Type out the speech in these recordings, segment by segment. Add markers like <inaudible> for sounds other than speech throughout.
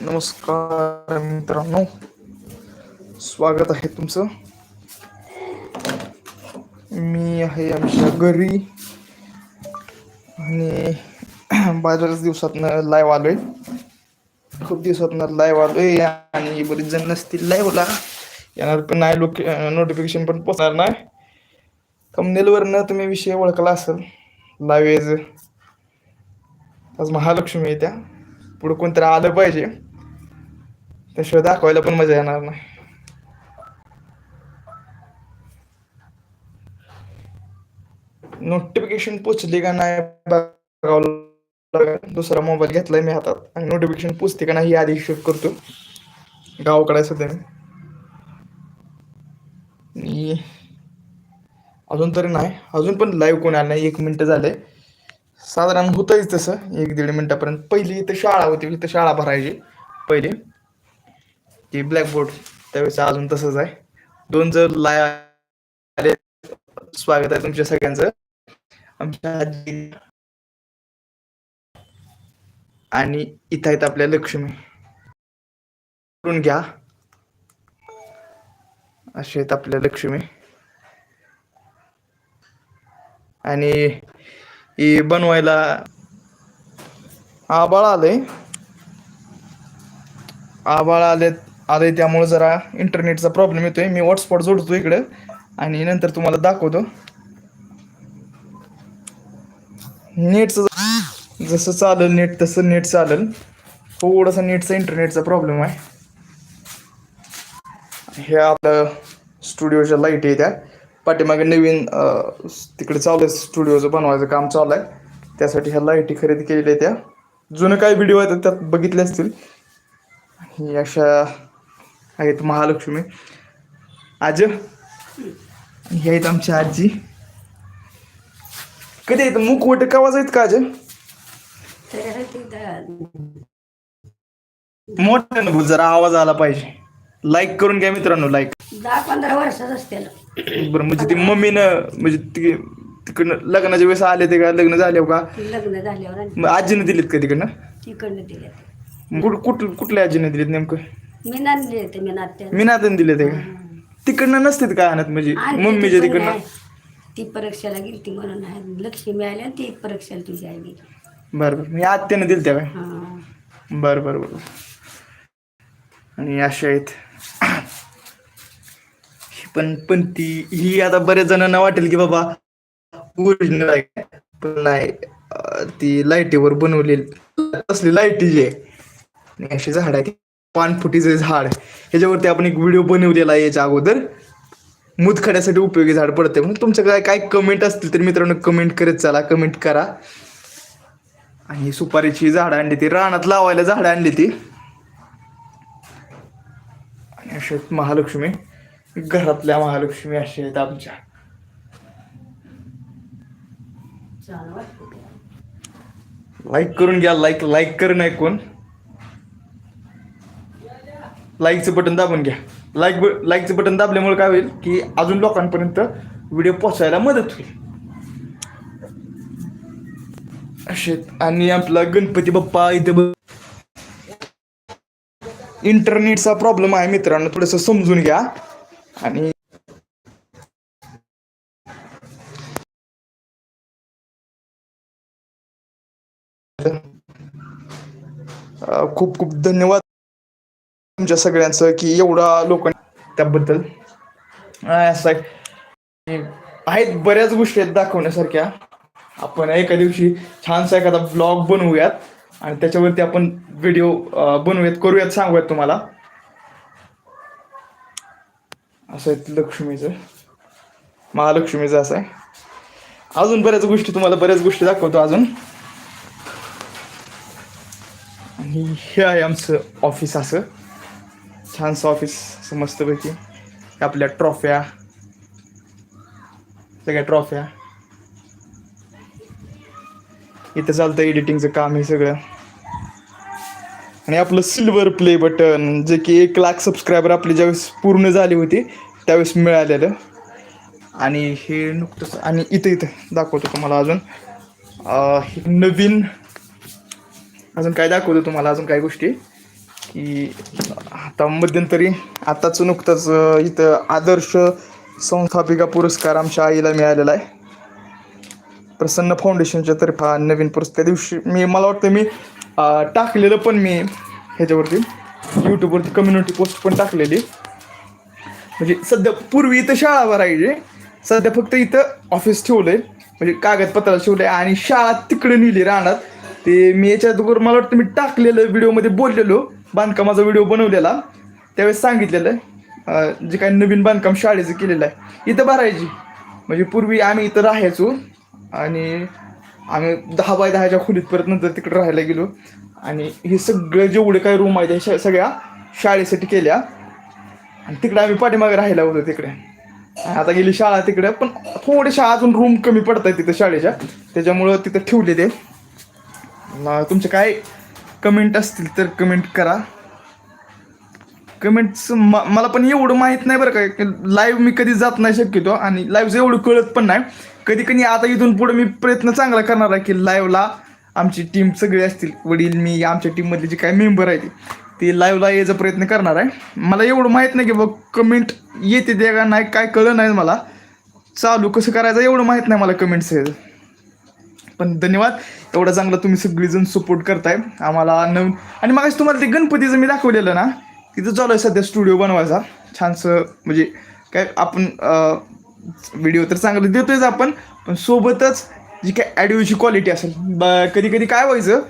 नमस्कार मित्रांनो. स्वागत आहे तुमचं. मी आहे आमच्या घरी. आणि <clears throat> बऱ्याच दिवसातनं लाईव्ह आलोय. खूप दिवसातनं लाईव्ह आलोय आणि बरीच जण नसतील लाईव्हला येणार पण नाही लोक नोटिफिकेशन पण पोचणार नाही. थंबनेलवरनं तुम्ही विषय ओळखला असेल. लाईव्ह आज महालक्ष्मी आहे त्या. पुढं कोणतरी आलं पाहिजे. त्याशिवाय दाखवायला पण मजा येणार नाही. नोटिफिकेशन पोचली का नाही बघावं दुसरा मोबाईल घेतलाय मी हातात. आणि नोटिफिकेशन पोचते का नाही ही आधी चेक करतो. गावाकडे सध्या मी. आणि अजून तरी नाही. अजून पण लाईव्ह कोण आलं नाही. एक मिनिट झाले. साधारण होतंच तसं. एक दीड मिनिटापर्यंत. पहिली इथं शाळा होती. इथं शाळा भरायची. पहिली. की ब्लॅकबोर्ड त्यावेळेस अजून तसंच आहे. दोन जर लाय आले स्वागत आहे तुमच्या सगळ्यांचं. आमच्या आजी आणि इथं आहेत आपल्या लक्ष्मी. करून घ्या. असे आहेत आपल्या लक्ष्मी. आणि ही बनवायला आबाळ आलंय. आबाळ आलेत आता त्यामुळे जरा इंटरनेटचा प्रॉब्लेम येतोय. मी हॉटस्पॉट जोडतो इकडं आणि नंतर तुम्हाला दाखवतो. नेटचं जसं चालेल नेट तसं नेट चालेल. थोडासा नेटचा इंटरनेटचा प्रॉब्लेम आहे. हे आपलं स्टुडिओच्या लाइट आहे त्या. पाठीमागे नवीन तिकडे चालू आहे स्टुडिओचं बनवायचं काम चालू आहे. त्यासाठी ह्या लाईटी खरेदी केलेल्या आहेत त्या. जुनं काही व्हिडिओ आहेत त्यात बघितले असतील. ही अशा आहेत महालक्ष्मी. आज? हे आहेत आमची आजी. कधी आहेत मुखवट कावाज आहेत का आज? मोठ्यानं बोल जरा आवाज आला पाहिजे. लाईक करून घ्या मित्रांनो लाईक दहा पंधरा वर्षाच असते बरं म्हणजे ती मम्मीनं म्हणजे ती तिकडनं लग्नाच्या वेळेस आले ते का? लग्न झाले का? लग्न झाल्यावर मग आजीने दिलीत का तिकडनं? तिकडनं दिले कुठ कुठ कुठल्या आजीने दिलीत नेमकं? मी नांदले ते मी नात्या मी नातन दिले ते का? तिकडनं नसतात का आणत म्हणजे? मम्मीच्या तिकडनं ती परीक्षेला गेली ती म्हणून आहे. लक्ष्मी आली आणि ती परीक्षेला तुझी आई गेली. बरं बरं. मी आत्याने दिल त्या काय? हा. बरं बरं बरं. आणि अशा आहेत. ही पण पण ती ही आता बऱ्याच जणांना वाटेल की बाबा ओरिजिनल आहे पण नाही. अं, ती लाईटीवर बनवलेली असली लाईटी जी आहे. आणि अशी झाड आहे ती पानफुटीचं झाड. ह्याच्यावरती आपण एक व्हिडिओ बनवलेला आहे याच्या अगोदर. मुदखड्यासाठी उपयोगी झाड पडते म्हणून तुमच्याकडे काय कमेंट असतील तर मित्रांनो कमेंट करत चला कमेंट करा. आणि ही सुपारीची झाडं आणली ती रानात लावायला झाडं आणली ती. आणि अशा आहेत महालक्ष्मी. घरातल्या महालक्ष्मी अशा आहेत आमच्या. लाईक करून घ्या लाईक लाईक कर नाही कोण? लाईकचं बटन दाबून घ्या. लाईक लाईकचं बटन दाबल्यामुळे काय होईल की अजून लोकांपर्यंत व्हिडिओ पोहोचायला मदत होईल. असे आणि आपला गणपती बाप्पा इथे इंटरनेटचा प्रॉब्लेम आहे मित्रांनो थोडस समजून घ्या. आणि खूप खूप धन्यवाद. तुमच्या सगळ्यांचं की एवढा लोकांनी त्याबद्दल. असं आहे. आहेत बऱ्याच गोष्टी आहेत दाखवण्यासारख्या. आपण एका दिवशी छानसा एखादा ब्लॉग बनवूयात आणि त्याच्यावरती आपण व्हिडिओ बनवूयात करूयात सांगूयात तुम्हाला. असं आहे लक्ष्मीचं. महालक्ष्मीचं असं आहे. अजून बऱ्याच गोष्टी तुम्हाला बऱ्याच गोष्टी दाखवतो अजून. आणि हे आहे आमचं ऑफिस असं. छानसं ऑफिस असं मस्तपैकी आपल्या ट्रॉफ्या सगळ्या ट्रॉफ्या इथं चालतं एडिटिंगचं काम हे सगळं. आणि आपलं सिल्वर प्ले बटन जे की एक लाख सबस्क्रायबर आपले ज्यावेळेस पूर्ण झाले होते त्यावेळेस मिळालेलं. आणि हे नुकतंच आणि इथं इथं दाखवतो तुम्हाला अजून. नवीन अजून काय दाखवतो तुम्हाला अजून काही गोष्टी? की आता मध्यंतरी आताच नुकतंच इथं आदर्श संस्थापिका पुरस्कार आमच्या आईला मिळालेला आहे. प्रसन्न फाउंडेशनच्या तर्फे नवीन पुरस्कार. त्या दिवशी मी मला वाटतं मी टाकलेलं पण मी ह्याच्यावरती यूट्यूबवरती कम्युनिटी पोस्ट पण टाकलेली. म्हणजे सध्या पूर्वी इथं शाळा भरायची सध्या फक्त इथं ऑफिस ठेवलंय. म्हणजे कागदपत्राला ठेवलंय आणि शाळा तिकडे नेली राहणार ते मी याच्या अगोदर मला वाटतं मी टाकलेलं व्हिडिओमध्ये बोललेलो. बांधकामाचा व्हिडिओ बनवलेला. त्यावेळेस सांगितलेलं आहे जे काही नवीन बांधकाम शाळेचं केलेलं आहे इथं भरायची. म्हणजे पूर्वी आम्ही इथं राहायचो आणि आम्ही दहा बाय दहाच्या खोलीत परत नंतर तिकडे राहायला गेलो. आणि हे सगळं जेवढे काही रूम आहेत ह्या सगळ्या शाळेसाठी केल्या. आणि तिकडे आम्ही पाठीमागे राहायला होतो तिकडे. आता गेली शाळा तिकडे पण थोडेशा अजून रूम कमी पडत आहेत तिथं शाळेच्या. त्याच्यामुळं तिथं ठेवले ते. तुमचे काय कमेंट असतील तर कमेंट करा. कमेंट्स मला पण एवढं माहीत नाही बरं का. लाईव्ह मी कधी जात नाही शक्यतो आणि लाईव्हचं एवढं कळत पण नाही. कधी कधी आता इथून पुढे मी प्रयत्न चांगला करणार आहे की लाईव्हला आमची टीम सगळी असतील वडील मी आमच्या टीममधले जे काही मेंबर आहेत ते लाईव्हला यायचा प्रयत्न करणार आहे. मला एवढं माहीत नाही की बघ कमेंट येते ते का नाही काय कळलं नाही मला. चालू कसं करायचं एवढं माहीत नाही मला कमेंट्स पण धन्यवाद. एवढं चांगलं तुम्ही सगळीजण सपोर्ट करताय. आम्हाला नवीन आणि मग तुम्हाला ते गणपतीचं मी दाखवलेलं ना तिथं चालू आहे सध्या स्टुडिओ बनवायचा. छानसं म्हणजे काय आपण व्हिडिओ तर चांगलं देतोयच आपण पण सोबतच जी काय ॲडिओची क्वालिटी असेल ब कधी कधी काय व्हायचं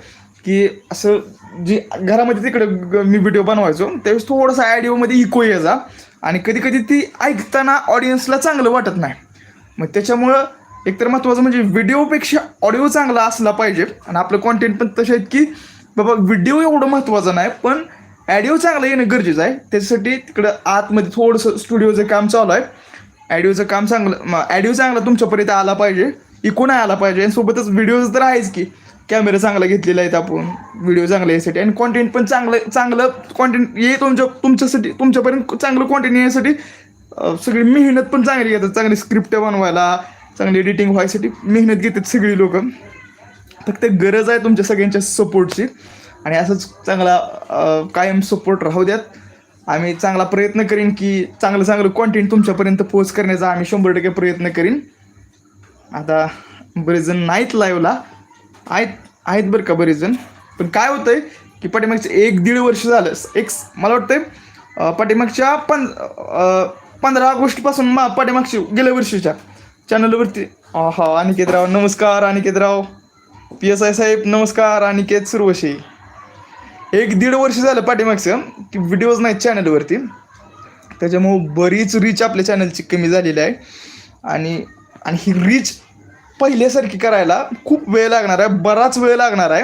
की असं जी घरामध्ये तिकडं ग- मी व्हिडिओ बनवायचो त्यावेळेस थोडासा ॲडिओमध्ये इको यायचा. आणि कधी कधी ती ऐकताना ऑडियन्सला चांगलं वाटत नाही. मग त्याच्यामुळं एकतर महत्त्वाचं म्हणजे व्हिडिओपेक्षा ऑडिओ चांगला असला पाहिजे. आणि आपलं कॉन्टेंट पण तसे आहेत की बाबा व्हिडिओ एवढं महत्त्वाचं नाही पण ॲडिओ चांगलं येणं गरजेचं आहे. त्याच्यासाठी तिकडं आतमध्ये थोडंसं स्टुडिओचं काम चालू आहे. ॲडिओचं काम चांगलं ॲडिओ चांगला तुमच्यापर्यंत आला पाहिजे. इको नाही आला पाहिजे. आणि सोबतच व्हिडिओज तर आहेच की कॅमेरा चांगला घेतलेला आहेत आपण. व्हिडिओ चांगला यासाठी. आणि कॉन्टेंट पण चांगलं चांगलं कॉन्टेंट ये तुमच्या तुमच्यासाठी तुमच्यापर्यंत चांगलं कॉन्टेंट येण्यासाठी सगळी मेहनत पण चांगली घेतात. चांगली स्क्रिप्ट बनवायला चांगली एडिटिंग व्हायसाठी मेहनत घेतात सगळी लोक. फक्त गरज आहे तुमच्या सगळ्यांच्या सपोर्टची आणि असंच चांगला कायम सपोर्ट राहू द्यात. आम्ही चांगला प्रयत्न करीन की चांगलं चांगलं कॉन्टेंट तुमच्यापर्यंत पोच करण्याचा आम्ही शंभर टक्के प्रयत्न करीन. आता बरेच जण नाहीत लाईव्हला आहेत आहेत बरं का बरेच जण पण काय होतंय की पाठीमागचे एक दीड वर्ष झालं. एक मला वाटतंय पाठीमागच्या पं पंधरा ऑगस्टपासून मा पाठीमागच्या गेल्या वर्षीच्या. चॅनलवरती. हा अनिकेतराव नमस्कार अनिकेतराव. पी एस आय साहेब नमस्कार अनिकेत सुरवशी एक दीड वर्ष झालं पाठीमागचं की व्हिडिओज नाहीत चॅनलवरती त्याच्यामुळं बरीच रीच आपल्या चॅनलची कमी झालेली आहे. आणि आणि ही रीच पहिल्यासारखी करायला खूप वेळ लागणार आहे बराच वेळ लागणार आहे.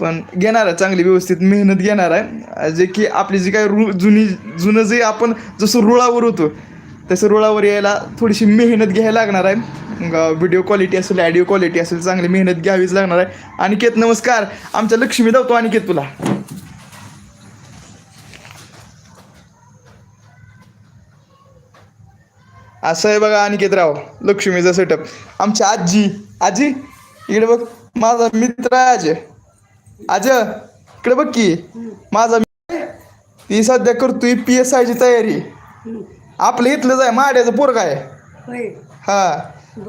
पण घेणार आहे चांगली व्यवस्थित मेहनत घेणार आहे. जे की आपली जी काही रु जुनी जुनं जे आपण जसं रुळावर होतो तसं रुळावर यायला थोडीशी मेहनत घ्यायला लागणार आहे. व्हिडिओ क्वालिटी असेल ॲडिओ क्वालिटी असेल चांगली मेहनत घ्यावीच लागणार आहे. अनिकेत नमस्कार. आमच्या लक्ष्मी धावतो अनिकेत तुला. असं आहे बघा अनिकेतराव लक्ष्मीचा सेटअप आमची आजी आजी इकडे बघ. माझा मित्र आहे अजय अजय इकडे बघ की. माझा मित्र ती सध्या करतोय पी एस आयची तयारी. आपलं इथलंच आहे माड्याचं पोरग आहे. होय. हा.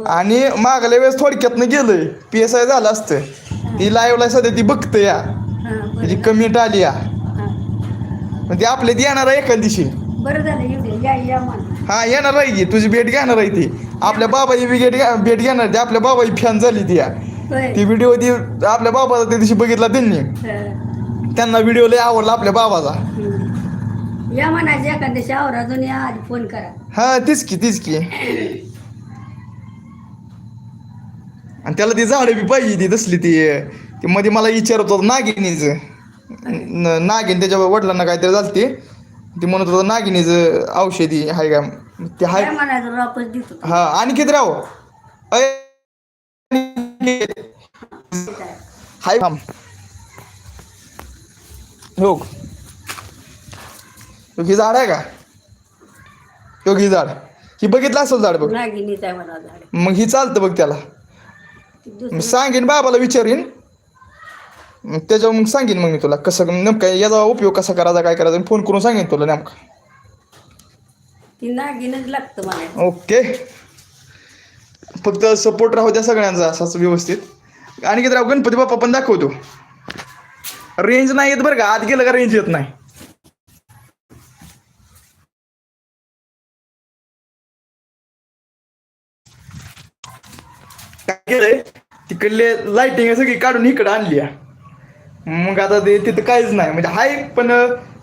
आणि मागल्या वेळेस थोडक्यातनं गेलंय. पी एस आय झालं असतं. ती लाईव्हला सध्या ती बघते या. बरं कमेंट आली या. ती आपल्या ती येणार आहे एका दिवशी. हा येणार आहे की. तुझी भेट घेणार आहे ती. आपल्या बाबाची भेट भेट घेणार ती. आपल्या बाबाची फॅन झाली ती या. ती व्हिडिओ ती आपल्या बाबाचा त्या दिवशी बघितला त्यांनी. त्यांना व्हिडिओ लय आवडला आपल्या बाबाचा. या म्हणायचं एखाद्या दिवशी आवराजून या आधी फोन करा. हा तीच की तीच की. आणि त्याला ती झाडं बी पाहिजे ती तसली ती. ती मध्ये मला विचारत होतं नागिनीचं. न- नागिन त्याच्या वडिलांना काहीतरी झालती ती म्हणत होतं नागिनीचं औषधी आहे का? ते हाय. काय म्हणायचं वापस देतो हा आणि किती राव. अय हाय थांब. हो. ही झाड आहे का? ही झाड ही बघितलं असेल झाड बघ. नागिनीच आहे म्हणा झाड मग ही चालतं बघ त्याला. मी सांगेन बाबाला विचारीन. मग त्याच्यावर मग सांगेन मग मी तुला कसं नेमका याचा उपयोग कसा करायचा काय करायचा फोन करून सांगेन तुला नेमका. ती नागिनच लागतं मला ओके. फक्त सपोर्ट राहू द्या सगळ्यांचा असाच व्यवस्थित. आणि किती राव गणपती बाप्पा पण दाखवतो. रेंज नाही येत बरं का? आत गेलं का रेंज येत नाही? काय केलंय? तिकडले लाइटिंग सगळी काढून इकडं आणली आहे. मग आता ते तिथं काहीच नाही. म्हणजे हाय पण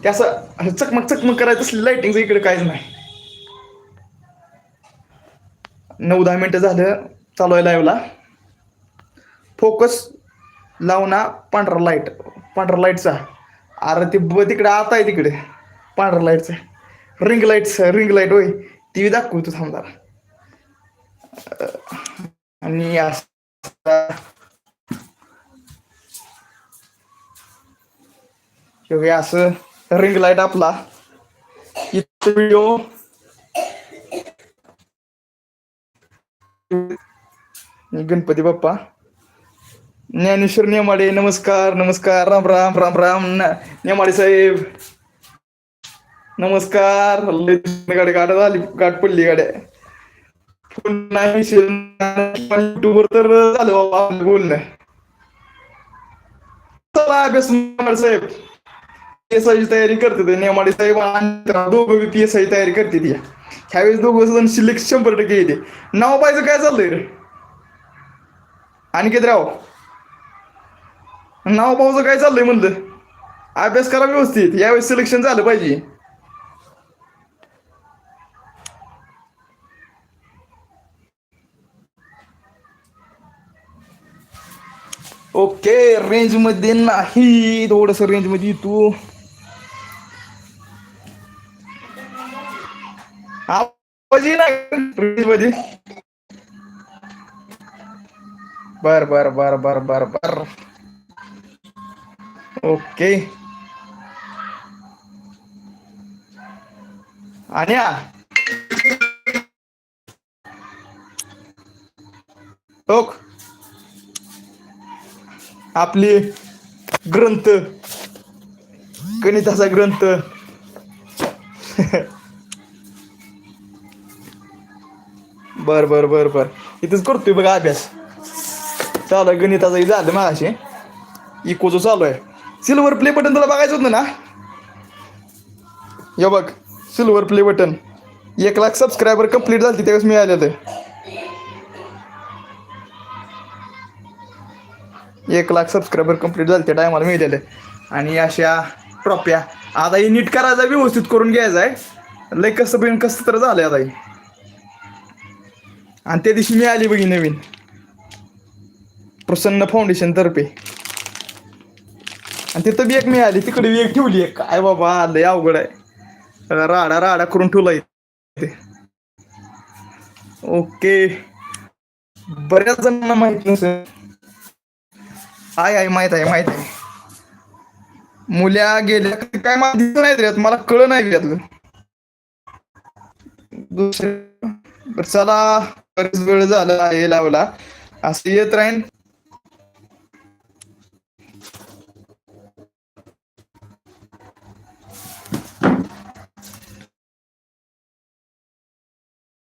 ते असं चकमक चकमक करायचं असली लाइटिंग इकडे काहीच नाही. नऊ दहा मिनटं झालं चालू आहे लाईव्हला फोकस लावना पांढरा लाइट पांढरा लाईटचा अरे ते ब तिकडे आता आहे तिकडे. पांढरा लाईटचा रिंग लाइट रिंग लाइट होय. टी व्ही दाखवतो थांबणार आणि असं असं. रिंग लाइट आपला. व्हिडिओ गणपती बाप्पा. ज्ञानेश्वर नेमाडे नमस्कार नमस्कार. राम राम राम राम. नेमाडे साहेब. नमस्कार. गाडी गाठ झाली. गाठ पडली गाड्या. पुन्हा युट्यूबवर तर झालं बाबा बोलणं चला अभ्यास साहेब. पीएसआयची तयारी करते ते नेमाडे साहेब आणि दोघं बी एस आय तयारी करते ती. ह्यावेळेस दोघं जण शिल्लक शंभर टक्के येते. नाव पाहिजे काय चाललंय रे? आणि किती राव. नाव पाहूचं काय चाललंय म्हणलं? अभ्यास करा व्यवस्थित. यावेळेस सिलेक्शन झालं पाहिजे. ओके रेंजमध्ये नाही. थोडस रेंजमध्ये तू. रेंजमध्ये. बर बर बर बर बर बर. ओके. आणि ओक आपली ग्रंथ गणिताचा ग्रंथ. बर बर बर बर. इथंच करतोय बघा अभ्यास. चालू आहे गणिताचं झालं मागाशी. इकोचं चालू आहे. सिल्वर प्ले बटन तुला बघायचं होतं ना? या बघ सिल्वर प्ले बटन एक लाख सबस्क्रायबर कंप्लीट झाली त्यावेळेस मिळाले एक लाख सबस्क्रायबर कंप्लीट झाले त्या टायमाला मिळालेले. आणि अशा ट्रॉप्या. आता ही नीट करायचा व्यवस्थित करून घ्यायचा आहे. लय कसं बिन कसं तर झालंय आता हे. आणि त्या दिवशी मिळाली बघी नवीन. प्रसन्न फाउंडेशन तर्फे. आणि तिथं बी एक मिळाली तिकडे बी एक ठेवली एक. काय बाबा लय अवघड आहे. राडा राडा करून ठेवलाय ते. ओके. बऱ्याच जणांना माहीत नसेल. आहे आहे माहीत आहे माहीत आहे. मुल्या गेल्या काय मला दिसत नाही त्यात मला कळ नाही त्यातलं दुसरं चला बरेच वेळ झाला आहे लावला. असं येत राहीन.